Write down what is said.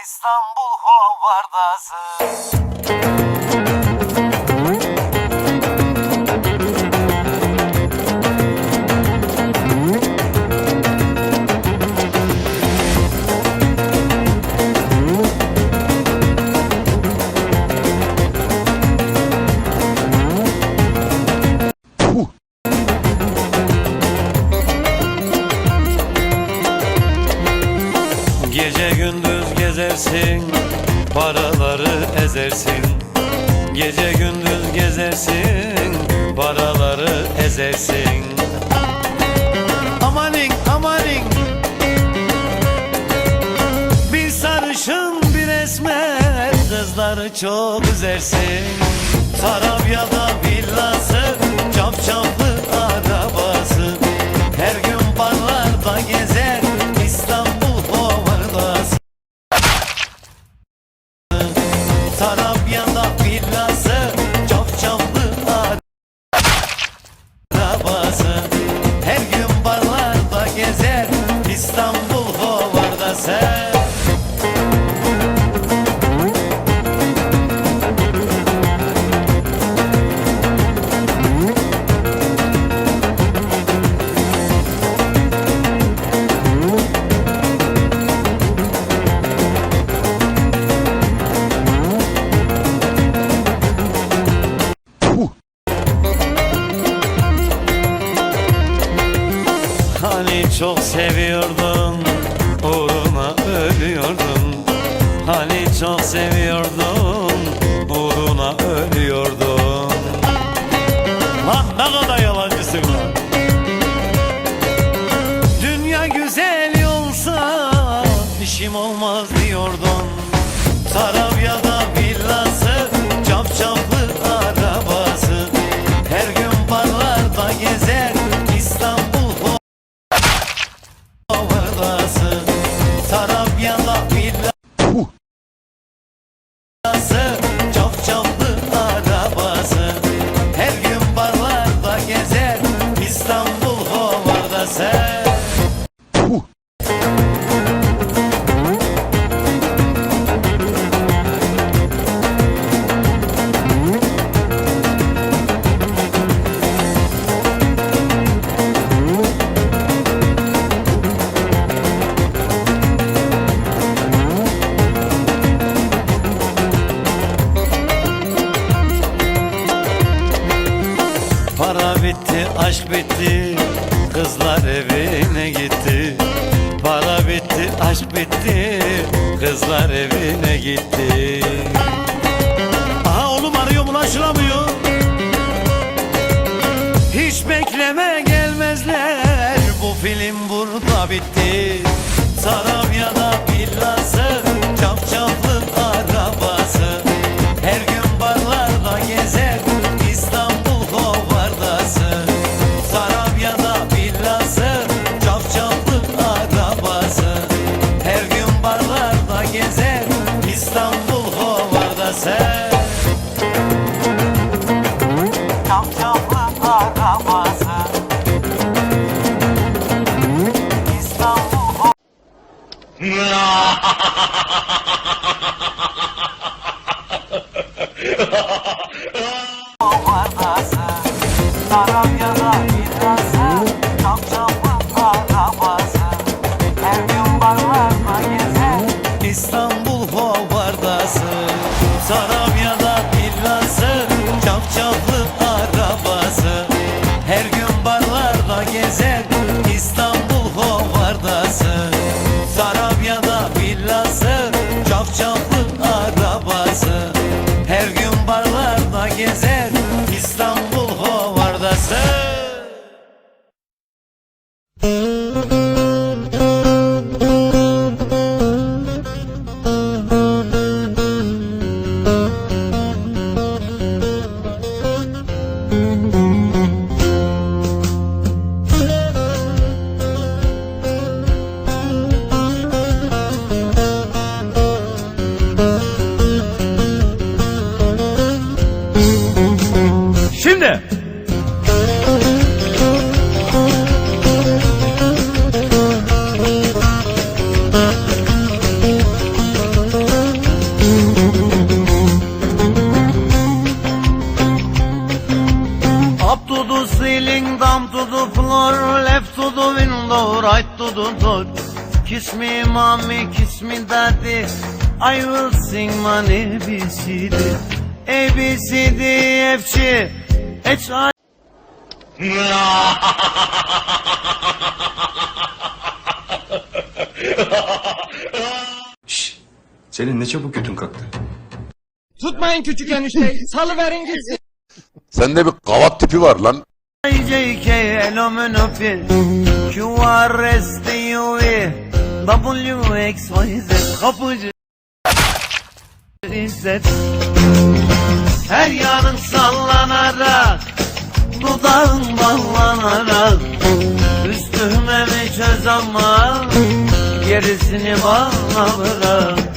İstanbul Hovardası. Gece gündüz gezersin Paraları ezersin. Gece gündüz gezersin Paraları ezersin. Amanin amanin. Bir sarışın bir esmer Kızları çok üzersin. Tarabya'da villası Vietnam. Çok seviyordun Uğruna ölüyordun. Hani çok seviyordun Uğruna ölüyordun. Lan ne kadar yalancısın lan. Dünya güzel olsa işim olmaz diyordun. Tarabya'da aşk bitti Kızlar evine gitti. Para bitti, aşk bitti Kızlar evine gitti. Aha oğlum arıyor ulaşılamıyor Hiç bekleme gelmezler. Bu film burada bitti. Sarabya'da villası اللہ floor, left to the window, right to the door. Kiss me, mommy, kiss me, daddy. I will sing my ABCD. ABCD, F, G, H, I. Şşş! Senin ne çabuk götün kalktı. Tutmayın küçük enişteyi. Salıverin gitsin. Sende bir kavat tipi var lan. M, N, P, Q, R, S, T, U, V, W, X, Y, Z. Kapıcı. İzzet. Her yanın sallanarak, dudağın ballanarak, üstüme mi çöz ama, gerisini bana bırak.